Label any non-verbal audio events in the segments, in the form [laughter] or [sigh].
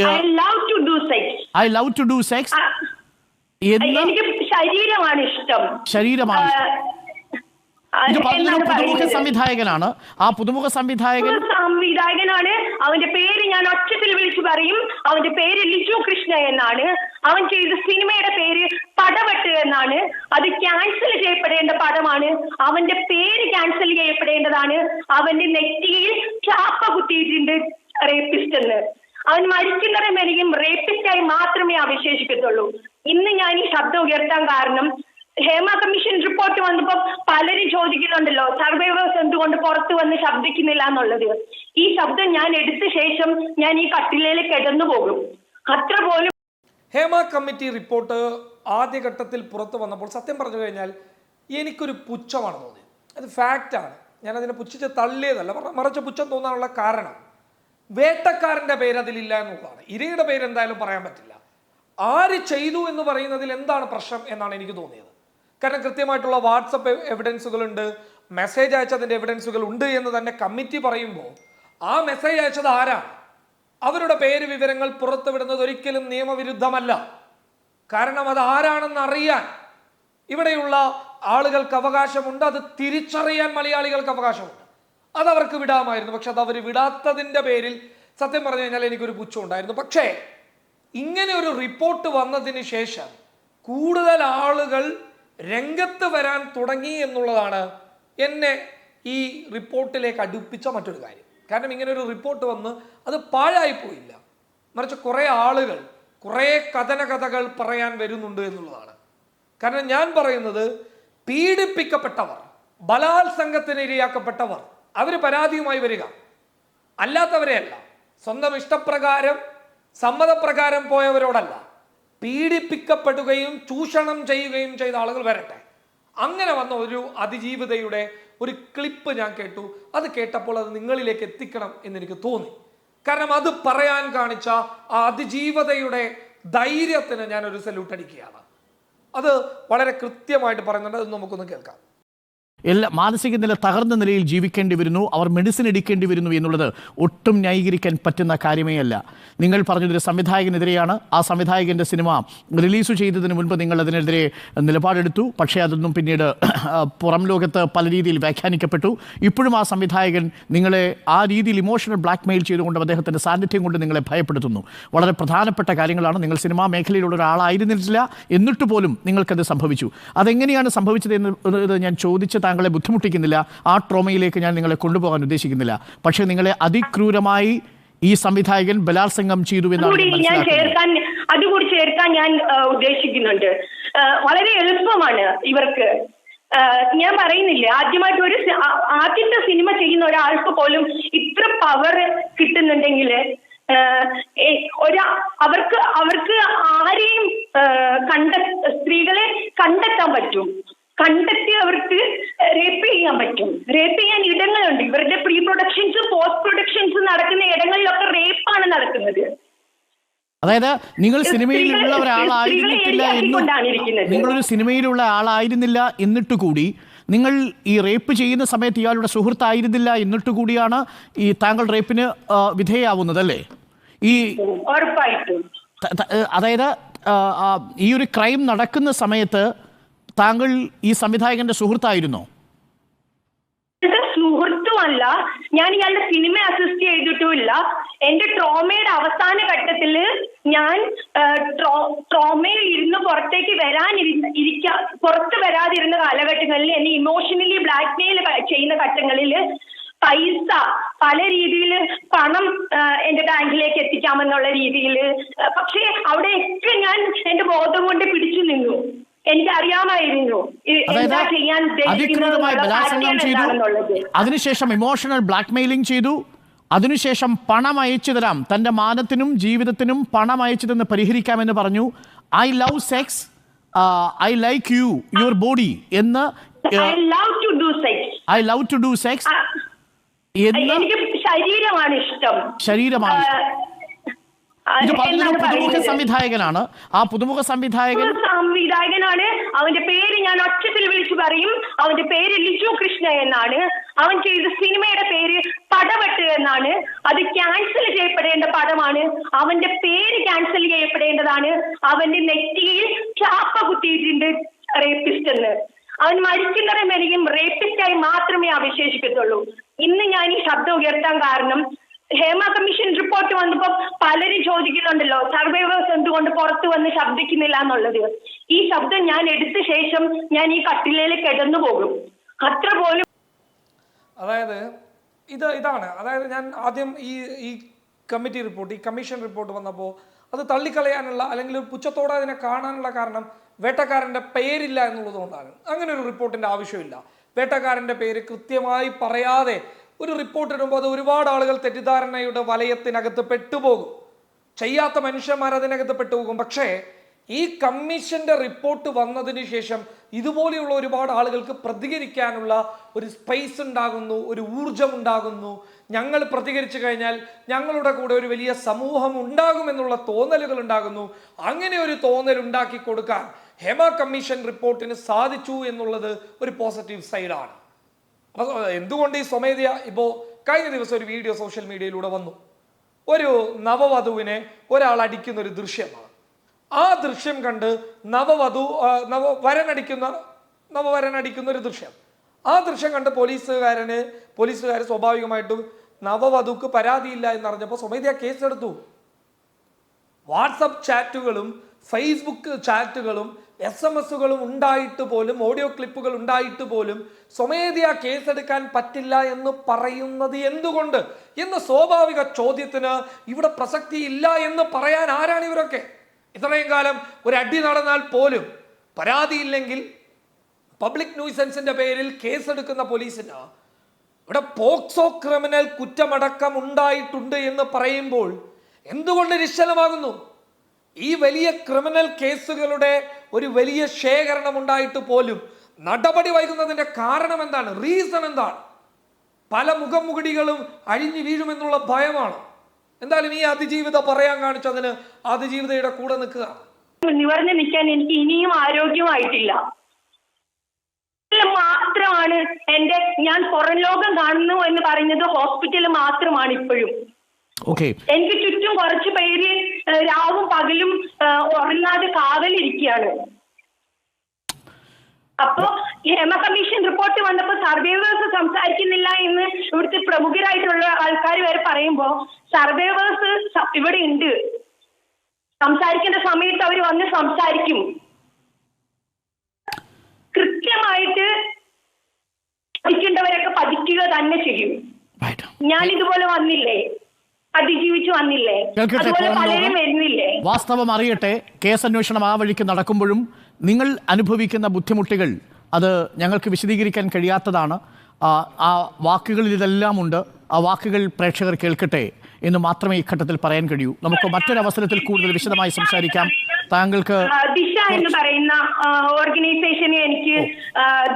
I love to do sex I love to do sex എനിക്ക് ശരീരമാണ് ഇഷ്ടം. ശരീരമാണ് ഇത് പറഞ്ഞൊരു പുതുമുഖ സംവിധായകനാണ്. ആ പുതുമുഖ സംവിധായകൻ സംവിധായകനാണ്. അവന്റെ പേര് ഞാൻ ഒച്ചത്തിൽ വിളിച്ചു പറയും. അവന്റെ പേര് ലിജു കൃഷ്ണ എന്നാണ്. അവൻ ചെയ്ത സിനിമയുടെ പേര് പടവെട്ട് എന്നാണ്. അത് ക്യാൻസൽ ചെയ്യപ്പെടേണ്ട പടമാണ്. അവന്റെ പേര് ക്യാൻസൽ ചെയ്യപ്പെടേണ്ടതാണ്. അവന്റെ നെറ്റിയിൽ ചാപ്പ കുത്തിയിട്ടുണ്ട് റേപ്പിസ്റ്റ് എന്ന്. അവൻ മരിക്കുന്നവരെ വരെയും റേപ്പിസ്റ്റായി മാത്രമേ അവശേഷിക്കത്തുള്ളൂ. ഇന്ന് ഞാൻ ഈ ശബ്ദം ഉയർത്താൻ കാരണം ഹേമ കമ്മീഷൻ റിപ്പോർട്ട് വന്നപ്പോൾ പലരും ചോദിക്കുന്നുണ്ടല്ലോ സർവൈവേഴ്സ് എന്തുകൊണ്ട് പുറത്തു വന്ന് ശബ്ദിക്കുന്നില്ല എന്നുള്ളത്. ഈ ശബ്ദം ഞാൻ എടുത്ത ശേഷം ഞാൻ ഈ കട്ടിലയിൽ കിടന്നു പോകും. അത്ര പോലും ഹേമ കമ്മിറ്റി റിപ്പോർട്ട് ആദ്യഘട്ടത്തിൽ പുറത്തു വന്നപ്പോൾ സത്യം പറഞ്ഞു കഴിഞ്ഞാൽ എനിക്കൊരു പുച്ഛമാണ് തോന്നിയത്. അത് ഫാക്റ്റാണ് ഞാനതിനെ പുച്ഛിച്ച് തള്ളിയതല്ല. മറ- മറിച്ച് പുച്ഛം തോന്നാനുള്ള കാരണം വേട്ടക്കാരന്റെ പേര് അതിലില്ല എന്നുള്ളതാണ്. ഇരയുടെ പേര് എന്തായാലും പറയാൻ പറ്റില്ല. ആര് ചെയ്തു എന്ന് പറയുന്നതിൽ എന്താണ് പ്രശ്നം എന്നാണ് എനിക്ക് തോന്നിയത്. കാരണം കൃത്യമായിട്ടുള്ള വാട്സപ്പ് എവിഡൻസുകളുണ്ട് മെസ്സേജ് അയച്ചതിന്റെ എവിഡൻസുകൾ ഉണ്ട് എന്ന് തന്നെ കമ്മിറ്റി പറയുമ്പോൾ ആ മെസ്സേജ് അയച്ചത് ആരാണ് അവരുടെ പേര് വിവരങ്ങൾ പുറത്തുവിടുന്നത് ഒരിക്കലും നിയമവിരുദ്ധമല്ല. കാരണം അത് ആരാണെന്ന് അറിയാൻ ഇവിടെയുള്ള ആളുകൾക്ക് അവകാശമുണ്ട്. അത് തിരിച്ചറിയാൻ മലയാളികൾക്ക് അവകാശമുണ്ട്. അത് അവർക്ക് വിടാമായിരുന്നു. പക്ഷെ അത് അവർ വിടാത്തതിന്റെ പേരിൽ സത്യം പറഞ്ഞു കഴിഞ്ഞാൽ എനിക്കൊരു പുച്ഛമുണ്ടായിരുന്നു. പക്ഷേ ഇങ്ങനെ ഒരു റിപ്പോർട്ട് വന്നതിന് ശേഷം കൂടുതൽ ആളുകൾ രംഗത്ത് വരാൻ തുടങ്ങി എന്നുള്ളതാണ് എന്നെ ഈ റിപ്പോർട്ടിലേക്ക് അടുപ്പിച്ച മറ്റൊരു കാര്യം. കാരണം ഇങ്ങനെ ഒരു റിപ്പോർട്ട് വന്ന് അത് പാഴായി പോയില്ല. മറിച്ച് കുറേ ആളുകൾ കുറേ കഥന കഥകൾ പറയാൻ വരുന്നുണ്ട് എന്നുള്ളതാണ്. കാരണം ഞാൻ പറയുന്നത് പീഡിപ്പിക്കപ്പെട്ടവർ ബലാത്സംഗത്തിന് ഇരയാക്കപ്പെട്ടവർ അവർ പരാതിയുമായി വരിക. അല്ലാത്തവരെയല്ല സ്വന്തം ഇഷ്ടപ്രകാരം സമ്മതപ്രകാരം പോയവരോടല്ല. പീഡിപ്പിക്കപ്പെടുകയും ചൂഷണം ചെയ്യുകയും ചെയ്ത ആളുകൾ വരട്ടെ. അങ്ങനെ വന്ന ഒരു അതിജീവിതയുടെ ഒരു ക്ലിപ്പ് ഞാൻ കേട്ടു. അത് കേട്ടപ്പോൾ അത് നിങ്ങളിലേക്ക് എത്തിക്കണം എന്ന് എനിക്ക് തോന്നി. കാരണം അത് പറയാൻ കാണിച്ച ആ അതിജീവതയുടെ ധൈര്യത്തിന് ഞാൻ ഒരു സല്യൂട്ട് അടിക്കുകയാണ്. അത് വളരെ കൃത്യമായിട്ട് പറയുന്നുണ്ട്. അത് നമുക്കൊന്ന് കേൾക്കാം. എല്ലാ മാനസിക നില തകർന്ന നിലയിൽ ജീവിക്കേണ്ടി വരുന്നു. അവർ മെഡിസിൻ എടുക്കേണ്ടി വരുന്നു എന്നുള്ളത് ഒട്ടും ന്യായീകരിക്കാൻ പറ്റുന്ന കാര്യമേ അല്ല. നിങ്ങൾ പറഞ്ഞതൊരു സംവിധായകനെതിരെയാണ്. ആ സംവിധായകന്റെ സിനിമ റിലീസ് ചെയ്തതിന് മുൻപ് നിങ്ങൾ അതിനെതിരെ നിലപാടെടുത്തു. പക്ഷേ അതൊന്നും പിന്നീട് [clears throat] പുറം ലോകത്ത് പല രീതിയിൽ വ്യാഖ്യാനിക്കപ്പെട്ടു. ഇപ്പോഴും ആ സംവിധായകൻ നിങ്ങളെ ആ രീതിയിൽ ഇമോഷണൽ ബ്ലാക്ക് മെയിൽ ചെയ്തുകൊണ്ടും അദ്ദേഹത്തിന്റെ സാന്നിധ്യം കൊണ്ട് നിങ്ങളെ ഭയപ്പെടുത്തുന്നു. വളരെ പ്രധാനപ്പെട്ട കാര്യങ്ങളാണ്. നിങ്ങൾ സിനിമാ മേഖലയിലുള്ള ഒരാളായിരുന്നില്ല എന്നിട്ട് പോലും നിങ്ങൾക്കത് സംഭവിച്ചു. അതെങ്ങനെയാണ് സംഭവിച്ചത് എന്ന് ഞാൻ ചോദിച്ച് താങ്കളെ ബുദ്ധിമുട്ടിക്കുന്നില്ല ആ ട്രോമയിലേക്ക് ഞാൻ നിങ്ങളെ കൊണ്ടുപോകാൻ ഉദ്ദേശിക്കുന്നില്ല. പക്ഷേ നിങ്ങളെ അതിക്രൂരമായി ഈ സംവിധായകൻ ബലാത്സംഗം ചെയ്തു എന്നാണ് ഞാൻ ചേർക്കാൻ അതുകൂടി ചേർക്കാൻ ഞാൻ ഉദ്ദേശിക്കുന്നുണ്ട്. വളരെ എളുപ്പമാണ് ഇവർക്ക്. ഞാൻ പറയുന്നില്ല. ആദ്യമായിട്ട് ഒരു ആദ്യത്തെ സിനിമ ചെയ്യുന്ന ഒരാൾക്ക് പോലും ഇത്ര പവർ കിട്ടുന്നുണ്ടെങ്കിൽ ഒരാ അവർക്ക് അവർക്ക് ആരെയും കണ്ട സ്ത്രീകളെ കണ്ടെത്താൻ പറ്റും. കണ്ടെത്തി അവർക്ക് റേപ്പ് ചെയ്യാൻ പറ്റും. റേപ്പ് ചെയ്യാൻ ഇടങ്ങളുണ്ട്. ഇവരുടെ പ്രീ പ്രൊഡക്ഷൻസ് പോസ്റ്റ് പ്രൊഡക്ഷൻസ് നടക്കുന്ന ഇടങ്ങളിലൊക്കെ റേപ്പാണ് നടക്കുന്നത്. അതായത് നിങ്ങൾ സിനിമയിലുള്ള ഒരാളായിരുന്നിട്ടില്ല നിങ്ങൾ. നിങ്ങളൊരു സിനിമയിലുള്ള ആളായിരുന്നില്ല എന്നിട്ട് കൂടി നിങ്ങൾ ഈ റേപ്പ് ചെയ്യുന്ന സമയത്ത് ഇയാളുടെ സുഹൃത്തായിരുന്നില്ല എന്നിട്ട് കൂടിയാണ് ഈ താങ്കൾ റേപ്പിന് വിധേയാവുന്നത് അല്ലേ ഈ അതായത് ഈ ഒരു ക്രൈം നടക്കുന്ന സമയത്ത് താങ്കൾ ഈ സംവിധായകന്റെ സുഹൃത്തായിരുന്നോ? സുഹൃത്തുമല്ല. ഞാൻ ഇയാളുടെ സിനിമ അസിസ്റ്റ് ചെയ്തിട്ടുമില്ല. എന്റെ ട്രോമയുടെ അവസാന ഘട്ടത്തിൽ ഞാൻ ട്രോമയിൽ ഇരുന്ന് പുറത്തേക്ക് വരാനിരുന്ന ഇരിക്ക പുറത്ത് വരാതിരുന്ന കാലഘട്ടങ്ങളിൽ എന്നെ ഇമോഷണലി ബ്ലാക്ക്മെയിൽ ചെയ്യുന്ന ഘട്ടങ്ങളിൽ പൈസ പല രീതിയിൽ പണം എന്റെ ബാങ്കിലേക്ക് എത്തിക്കാമെന്നുള്ള രീതിയിൽ പക്ഷേ അവിടെയൊക്കെ ഞാൻ എന്റെ ബോധം കൊണ്ട് പിടിച്ചു നിന്നു. എനിക്ക് അറിയാമായിരുന്നു ചെയ്യാൻ അതിക്രൂരമായി ബലാത്സംഗം ചെയ്തു. അതിനുശേഷം ഇമോഷണൽ ബ്ലാക്ക്മെയിലിംഗ് ചെയ്തു. അതിനുശേഷം പണം അയച്ചു തരാം. തന്റെ മാനത്തിനും ജീവിതത്തിനും പണം അയച്ചു തന്ന് പരിഹരിക്കാമെന്ന് പറഞ്ഞു. I love sex I like you your body എന്ന് I love to do sex എന്ന് ശരീരമാണ് ഇഷ്ടം. ശരീരമാണ് ഇത് പറഞ്ഞൊരു പുതുമുഖ സംവിധായകനാണ്. ആ പുതുമുഖ സംവിധായകൻ സംവിധായകനാണ്. അവന്റെ പേര് ഞാൻ ഒറ്റത്തിൽ വിളിച്ചു പറയും. അവന്റെ പേര് ലിജു കൃഷ്ണ എന്നാണ്. അവൻ ചെയ്ത സിനിമയുടെ പേര് പടവെട്ട് എന്നാണ്. അത് ക്യാൻസൽ ചെയ്യപ്പെടേണ്ട പടമാണ്. അവന്റെ പേര് ക്യാൻസൽ ചെയ്യപ്പെടേണ്ടതാണ്. അവന്റെ നെറ്റിയിൽ ചാപ്പ കുത്തിയിട്ടുണ്ട് റേപ്പിസ്റ്റ് എന്ന്. അവൻ മരിക്കുന്നവരെ വരെയും റേപ്പിസ്റ്റായി മാത്രമേ അവശേഷിക്കത്തുള്ളൂ. ഇന്ന് ഞാൻ ഈ ശബ്ദം ഉയർത്താൻ കാരണം ഹേമ കമ്മീഷൻ റിപ്പോർട്ട് വന്നപ്പോ പലരും ചോദിക്കുന്നുണ്ടല്ലോ സർവൈവേഴ്സ് എന്തുകൊണ്ട് പുറത്തു വന്ന് ശബ്ദിക്കുന്നില്ല എന്നുള്ളത്. ഈ ശബ്ദം ഞാൻ എടുത്ത ശേഷം ഞാൻ ഈ കട്ടിലയിൽ കിടന്നു പോകും. അത്ര പോലും അതായത് ഇത് ഇതാണ്. അതായത് ഞാൻ ആദ്യം ഈ ഈ കമ്മിറ്റി റിപ്പോർട്ട് ഈ കമ്മീഷൻ റിപ്പോർട്ട് വന്നപ്പോൾ അത് തള്ളിക്കളയാനുള്ള അല്ലെങ്കിൽ പുച്ഛത്തോടെ അതിനെ കാണാനുള്ള കാരണം വേട്ടക്കാരന്റെ പേരില്ല എന്നുള്ളത് കൊണ്ടാണ് അങ്ങനെ ഒരു റിപ്പോർട്ടിന്റെ ആവശ്യമില്ല. വേട്ടക്കാരന്റെ പേര് കൃത്യമായി പറയാതെ ഒരു റിപ്പോർട്ട് ഇടുമ്പോൾ അത് ഒരുപാട് ആളുകൾ തെറ്റിദ്ധാരണയുടെ വലയത്തിനകത്ത് പെട്ടുപോകും. ചെയ്യാത്ത മനുഷ്യന്മാർ അതിനകത്ത് പെട്ടുപോകും. പക്ഷേ ഈ കമ്മീഷന്റെ റിപ്പോർട്ട് വന്നതിന് ശേഷം ഇതുപോലെയുള്ള ഒരുപാട് ആളുകൾക്ക് പ്രതികരിക്കാനുള്ള ഒരു സ്പേസ് ഉണ്ടാകുന്നു ഒരു ഊർജം ഉണ്ടാകുന്നു. ഞങ്ങൾ പ്രതികരിച്ചു കഴിഞ്ഞാൽ ഞങ്ങളുടെ കൂടെ ഒരു വലിയ സമൂഹം ഉണ്ടാകുമെന്നുള്ള തോന്നലുകൾ ഉണ്ടാകുന്നു. അങ്ങനെ ഒരു തോന്നൽ ഉണ്ടാക്കി കൊടുക്കാൻ ഹെമ കമ്മീഷൻ റിപ്പോർട്ടിന് സാധിച്ചു എന്നുള്ളത് ഒരു പോസിറ്റീവ് സൈഡാണ് അപ്പോൾ എന്തുകൊണ്ട് ഈ സ്വമേധയ ഇപ്പോൾ കഴിഞ്ഞ ദിവസം ഒരു വീഡിയോ സോഷ്യൽ മീഡിയയിലൂടെ വന്നു. ഒരു നവവധുവിനെ ഒരാൾ അടിക്കുന്ന ഒരു ദൃശ്യമാണ്. ആ ദൃശ്യം കണ്ട് നവവധു നവ വരനടിക്കുന്ന നവവരനടിക്കുന്ന ഒരു ദൃശ്യം. ആ ദൃശ്യം കണ്ട് പോലീസുകാരന് പോലീസുകാർ സ്വാഭാവികമായിട്ടും നവവധുക്ക് പരാതിയില്ല എന്നറിഞ്ഞപ്പോൾ സ്വമേധയാ കേസെടുത്തു. വാട്സപ്പ് ചാറ്റുകളും ഫേസ്ബുക്ക് ചാറ്റുകളും എസ് എം എസുകളും ഉണ്ടായിട്ട് പോലും ഓഡിയോ ക്ലിപ്പുകൾ ഉണ്ടായിട്ട് പോലും സ്വമേധയാ കേസെടുക്കാൻ പറ്റില്ല എന്ന് പറയുന്നത് എന്തുകൊണ്ട്? എന്ന സ്വാഭാവിക ചോദ്യത്തിന് ഇവിടെ പ്രസക്തി ഇല്ല എന്ന് പറയാൻ ആരാണ് ഇവരൊക്കെ? ഇത്രയും കാലം ഒരു അടി നടന്നാൽ പോലും പരാതിയില്ലെങ്കിൽ പബ്ലിക് ന്യൂസൻസിന്റെ പേരിൽ കേസെടുക്കുന്ന പോലീസിന് ഇവിടെ പോക്സോ ക്രിമിനൽ കുറ്റമടക്കം ഉണ്ടായിട്ടുണ്ട് എന്ന് പറയുമ്പോൾ എന്തുകൊണ്ട് നിശ്ചലമാകുന്നു? ഈ വലിയ ക്രിമിനൽ കേസുകളുടെ ഒരു വലിയ ശേഖരണം ഉണ്ടായിട്ട് പോലും നടപടി വൈകുന്നതിന്റെ കാരണം എന്താണ്? റീസൺ എന്താണ്? പല മുഖമുകടികളും അഴിഞ്ഞു വീഴുമെന്നുള്ള ഭയമാണ്. എന്തായാലും ഈ അതിജീവിത പറയാൻ കാണിച്ചതിന് അതിജീവിതയുടെ കൂടെ നിൽക്കുക. നിവർന്ന് നിൽക്കാൻ എനിക്ക് ഇനിയും ആരോഗ്യമായിട്ടില്ല. മാത്രമാണ് എന്റെ ഞാൻ പുറം ലോകം കാണുന്നു എന്ന് പറഞ്ഞത് ഹോസ്പിറ്റൽ മാത്രമാണ് ഇപ്പോഴും. ഓക്കെ എനിക്ക് ചുറ്റും കുറച്ച് പേര് രാവും പകലും ഉറങ്ങാതെ കാവലിരിക്കുകയാണ്. അപ്പോ ഹേമ കമ്മീഷൻ റിപ്പോർട്ട് വന്നപ്പോ സർവൈവേഴ്സ് സംസാരിക്കുന്നില്ല എന്ന് ഇവിടുത്തെ പ്രമുഖരായിട്ടുള്ള ആൾക്കാർ വരെ പറയുമ്പോ സർവൈവേഴ്സ് ഇവിടെ ഉണ്ട്. സംസാരിക്കേണ്ട സമയത്ത് അവർ വന്ന് സംസാരിക്കും. കൃത്യമായിട്ട് പഠിക്കേണ്ടവരൊക്കെ പഠിക്കുക തന്നെ ചെയ്യും. ഞാൻ ഇതുപോലെ വന്നില്ലേ? അതിജീവിച്ചു വന്നില്ലേ? അതുപോലെ പലരും വരുന്നില്ലേ? വാസ്തവം അറിയട്ടെ കേസ് അന്വേഷണം ആ വഴിക്ക് നടക്കുമ്പോഴും നിങ്ങൾ അനുഭവിക്കുന്ന ബുദ്ധിമുട്ടുകൾ അത് ഞങ്ങൾക്ക് വിശദീകരിക്കാൻ കഴിയാത്തതാണ്. ആ, വാക്കുകളിൽ ഇതെല്ലാം ഉണ്ട്. ആ വാക്കുകൾ പ്രേക്ഷകർ കേൾക്കട്ടെ എന്ന് മാത്രമേ ഈ ഘട്ടത്തിൽ പറയാൻ കഴിയൂ. നമുക്ക് മറ്റൊരവസരത്തിൽ കൂടുതൽ വിശദമായി സംസാരിക്കാം. താങ്കൾക്ക് ദിശ എന്ന് പറയുന്ന ഓർഗനൈസേഷനെ എനിക്ക്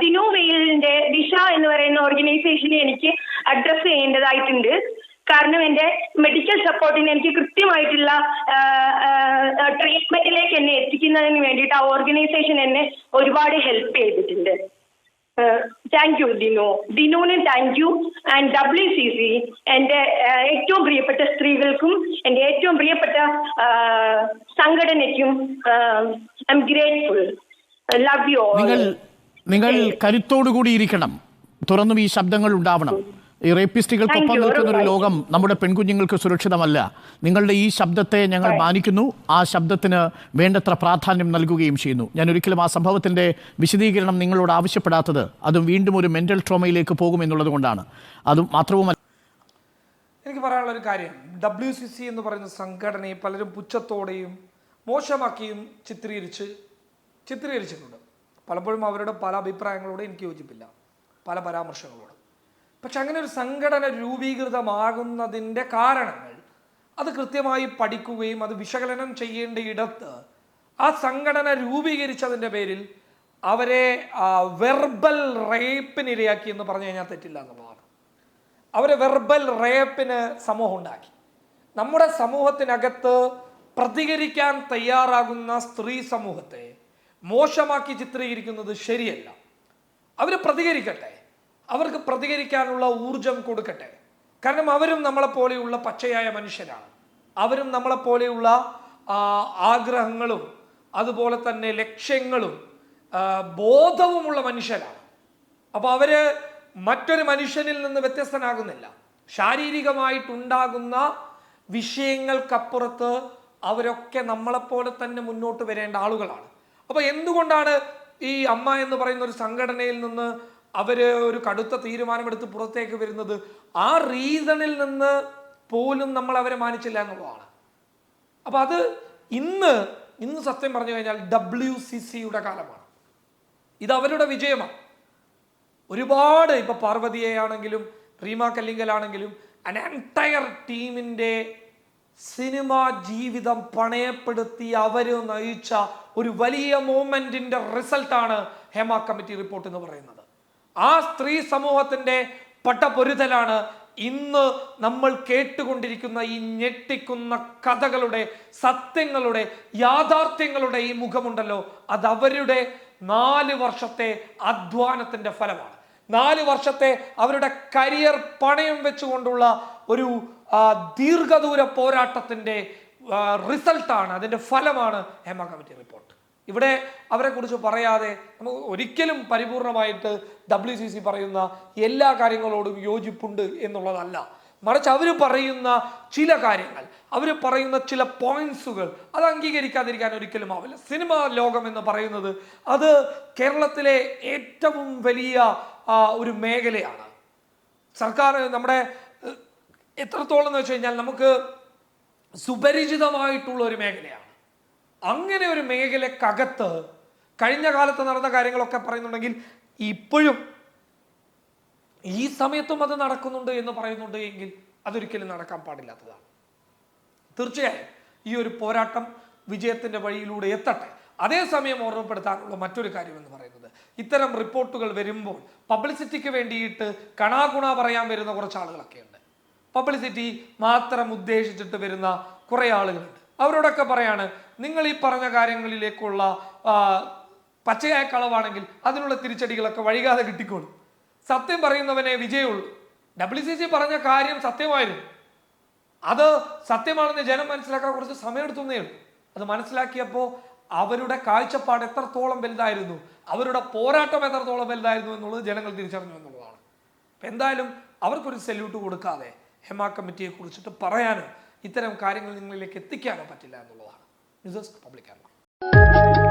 ദിനു വെയിലിന്റെ ദിശ എന്ന് പറയുന്ന ഓർഗനൈസേഷനെ എനിക്ക് അഡ്രസ് ചെയ്യേണ്ടതായിട്ടുണ്ട്. കാരണം എന്റെ മെഡിക്കൽ സപ്പോർട്ടിന് എനിക്ക് കൃത്യമായിട്ടുള്ള ട്രീറ്റ്മെന്റിലേക്ക് എന്നെ എത്തിക്കുന്നതിന് വേണ്ടിയിട്ട് ആ ഓർഗനൈസേഷൻ എന്നെ ഒരുപാട് ഹെൽപ്പ് ചെയ്തിട്ടുണ്ട്. Thank you Dinu. ദിനുവിന് thank you and W C C എന്റെ ഏറ്റവും പ്രിയപ്പെട്ട സ്ത്രീകൾക്കും എന്റെ ഏറ്റവും പ്രിയപ്പെട്ട സംഘടനയ്ക്കും I am grateful love you നിങ്ങൾ നിങ്ങൾ കരുത്തോടുകൂടി ഇരിക്കണം. തുറന്നും ഈ ശബ്ദങ്ങൾ ഉണ്ടാവണം. ഈ റേപ്പിസ്റ്റുകൾക്കൊപ്പം. നിൽക്കുന്ന ഒരു ലോകം നമ്മുടെ പെൺകുഞ്ഞുങ്ങൾക്ക് സുരക്ഷിതമല്ല. നിങ്ങളുടെ ഈ ശബ്ദത്തെ ഞങ്ങൾ മാനിക്കുന്നു. ആ ശബ്ദത്തിന് വേണ്ടത്ര പ്രാധാന്യം നൽകുകയും ചെയ്യുന്നു. ഞാൻ ഒരിക്കലും ആ സംഭവത്തിന്റെ വിശദീകരണം നിങ്ങളോട് ആവശ്യപ്പെടാത്തത് അതും വീണ്ടും ഒരു മെന്റൽ ട്രോമയിലേക്ക് പോകുമെന്നുള്ളത് കൊണ്ടാണ്. അതും മാത്രവുമല്ല എനിക്ക് പറയാനുള്ള ഒരു കാര്യം. ഡബ്ല്യു സി സി എന്ന് പറയുന്ന സംഘടനയെ പലരും പുച്ഛത്തോടെയും മോശമാക്കിയും ചിത്രീകരിച്ച് ചിത്രീകരിച്ചിട്ടുണ്ട്. പലപ്പോഴും അവരുടെ പല അഭിപ്രായങ്ങളോട് എനിക്ക് യോജിപ്പില്ല. പല പരാമർശങ്ങളോട്. പക്ഷെ അങ്ങനെ ഒരു സംഘടന രൂപീകൃതമാകുന്നതിന്റെ കാരണങ്ങൾ അത് കൃത്യമായി പഠിക്കുകയും അത് വിശകലനം ചെയ്യേണ്ട ഇടത്ത് ആ സംഘടന രൂപീകരിച്ചതിന്റെ പേരിൽ അവരെ വെർബൽ റേപ്പിന് ഇരയാക്കി എന്ന് പറഞ്ഞു കഴിഞ്ഞാൽ തെറ്റില്ല എന്നുള്ളതാണ് അവരെ വെർബൽ റേപ്പിന് സമൂഹം ഉണ്ടാക്കി. നമ്മുടെ സമൂഹത്തിനകത്ത് പ്രതികരിക്കാൻ തയ്യാറാകുന്ന സ്ത്രീ സമൂഹത്തെ മോശമാക്കി ചിത്രീകരിക്കുന്നത് ശരിയല്ല. അവർ പ്രതികരിക്കട്ടെ. അവർക്ക് പ്രതികരിക്കാനുള്ള ഊർജം കൊടുക്കട്ടെ. കാരണം അവരും നമ്മളെപ്പോലെയുള്ള പച്ചയായ മനുഷ്യരാണ്. അവരും നമ്മളെപ്പോലെയുള്ള ആഗ്രഹങ്ങളും അതുപോലെ തന്നെ ലക്ഷ്യങ്ങളും ബോധവുമുള്ള മനുഷ്യരാണ്. അപ്പോൾ അവർ മറ്റൊരു മനുഷ്യനിൽ നിന്ന് വ്യത്യസ്തനാകുന്നില്ല. ശാരീരികമായിട്ടുണ്ടാകുന്ന വിഷയങ്ങൾക്കപ്പുറത്ത് അവരൊക്കെ നമ്മളെപ്പോലെ തന്നെ മുന്നോട്ട് വരേണ്ട ആളുകളാണ്. അപ്പോൾ എന്തുകൊണ്ടാണ് ഈ അമ്മ എന്ന് പറയുന്ന ഒരു സംഘടനയിൽ നിന്ന് അവർ ഒരു കടുത്ത തീരുമാനമെടുത്ത് പുറത്തേക്ക് വരുന്നത് ആ റീസണിൽ നിന്ന് പോലും നമ്മൾ അവരെ മാനിച്ചില്ല എന്നുള്ളതാണ്. അപ്പോൾ അത് ഇന്ന് ഇന്ന് സത്യം പറഞ്ഞു കഴിഞ്ഞാൽ ഡബ്ല്യു സി സിയുടെ കാലമാണ്. ഇത് അവരുടെ വിജയമാണ്. ഒരുപാട് ഇപ്പൊ പാർവതിയെ ആണെങ്കിലും റീമ കല്ലിങ്കലാണെങ്കിലും അൻ എൻടയർ ടീമിന്റെ സിനിമ ജീവിതം പണയപ്പെടുത്തി അവർ നയിച്ച ഒരു വലിയ മൂമെന്റിന്റെ റിസൾട്ടാണ് ഹേമ കമ്മിറ്റി റിപ്പോർട്ട് എന്ന് പറയുന്നത്. ആ സ്ത്രീ സമൂഹത്തിന്റെ പട്ടപൊരുതലാണ് ഇന്ന് നമ്മൾ കേട്ടുകൊണ്ടിരിക്കുന്ന ഈ ഞെട്ടിക്കുന്ന കഥകളുടെ സത്യങ്ങളുടെ യാഥാർത്ഥ്യങ്ങളുടെ ഈ മുഖമുണ്ടല്ലോ. അത് അവരുടെ നാല് വർഷത്തെ അധ്വാനത്തിന്റെ ഫലമാണ്. നാല് വർഷത്തെ അവരുടെ കരിയർ പണയം വെച്ചുകൊണ്ടുള്ള ഒരു ദീർഘദൂര പോരാട്ടത്തിന്റെ റിസൾട്ടാണ്. അതിന്റെ ഫലമാണ് ഹേമ കമ്മിറ്റി റിപ്പോർട്ട്. ഇവിടെ അവരെ കുറിച്ച് പറയാതെ നമുക്ക് ഒരിക്കലും പരിപൂർണമായിട്ട് ഡബ്ല്യു സി സി പറയുന്ന എല്ലാ കാര്യങ്ങളോടും യോജിപ്പുണ്ട് എന്നുള്ളതല്ല. മറിച്ച് അവർ പറയുന്ന ചില കാര്യങ്ങൾ അവർ പറയുന്ന ചില പോയിന്റ്സുകൾ അത് അംഗീകരിക്കാതിരിക്കാൻ ഒരിക്കലും ആവില്ല. സിനിമാ ലോകം എന്ന് പറയുന്നത് അത് കേരളത്തിലെ ഏറ്റവും വലിയ ഒരു മേഖലയാണ്. സർക്കാർ നമ്മുടെ എത്രത്തോളം എന്ന് വെച്ച് കഴിഞ്ഞാൽ നമുക്ക് സുപരിചിതമായിട്ടുള്ള ഒരു മേഖലയാണ്. അങ്ങനെ ഒരു മേഖലക്കകത്ത് കഴിഞ്ഞ കാലത്ത് നടന്ന കാര്യങ്ങളൊക്കെ പറയുന്നുണ്ടെങ്കിൽ ഇപ്പോഴും ഈ സമയത്തും അത് നടക്കുന്നുണ്ട് എന്ന് പറയുന്നുണ്ട് എങ്കിൽ അതൊരിക്കലും നടക്കാൻ പാടില്ലാത്തതാണ്. തീർച്ചയായും ഈ ഒരു പോരാട്ടം വിജയത്തിന്റെ വഴിയിലൂടെ എത്തട്ടെ. അതേസമയം ഓർമ്മപ്പെടുത്താനുള്ള മറ്റൊരു കാര്യം എന്ന് പറയുന്നത് ഇത്തരം റിപ്പോർട്ടുകൾ വരുമ്പോൾ പബ്ലിസിറ്റിക്ക് വേണ്ടിയിട്ട് കണാകുണ പറയാൻ വരുന്ന കുറച്ച് ആളുകളൊക്കെ ഉണ്ട് പബ്ലിസിറ്റി മാത്രം ഉദ്ദേശിച്ചിട്ട് വരുന്ന കുറേ ആളുകളുണ്ട്. അവരോടൊക്കെ പറയാണ് നിങ്ങൾ ഈ പറഞ്ഞ കാര്യങ്ങളിലേക്കുള്ള പച്ചയായ കളവാണെങ്കിൽ അതിനുള്ള തിരിച്ചടികളൊക്കെ വൈകാതെ കിട്ടിക്കോളും. സത്യം പറയുന്നവനെ വിജയമുള്ളൂ. ഡബ്ല്യു സി സി പറഞ്ഞ കാര്യം സത്യമായിരുന്നു. അത് സത്യമാണെന്ന് ജനം മനസ്സിലാക്കാൻ കുറച്ച് സമയമെടുത്തുന്നേ ഉള്ളൂ. അത് മനസ്സിലാക്കിയപ്പോൾ അവരുടെ കാഴ്ചപ്പാട് എത്രത്തോളം വലുതായിരുന്നു അവരുടെ പോരാട്ടം എത്രത്തോളം വലുതായിരുന്നു എന്നുള്ളത് ജനങ്ങൾ തിരിച്ചറിഞ്ഞു എന്നുള്ളതാണ്. എന്തായാലും അവർക്കൊരു സല്യൂട്ട് കൊടുക്കാതെ ഹെമ കമ്മിറ്റിയെ കുറിച്ചിട്ട് പറയാനോ ഇത്തരം കാര്യങ്ങൾ നിങ്ങളിലേക്ക് എത്തിക്കാനോ പറ്റില്ല എന്നുള്ളതാണ്. News desk public Kerala.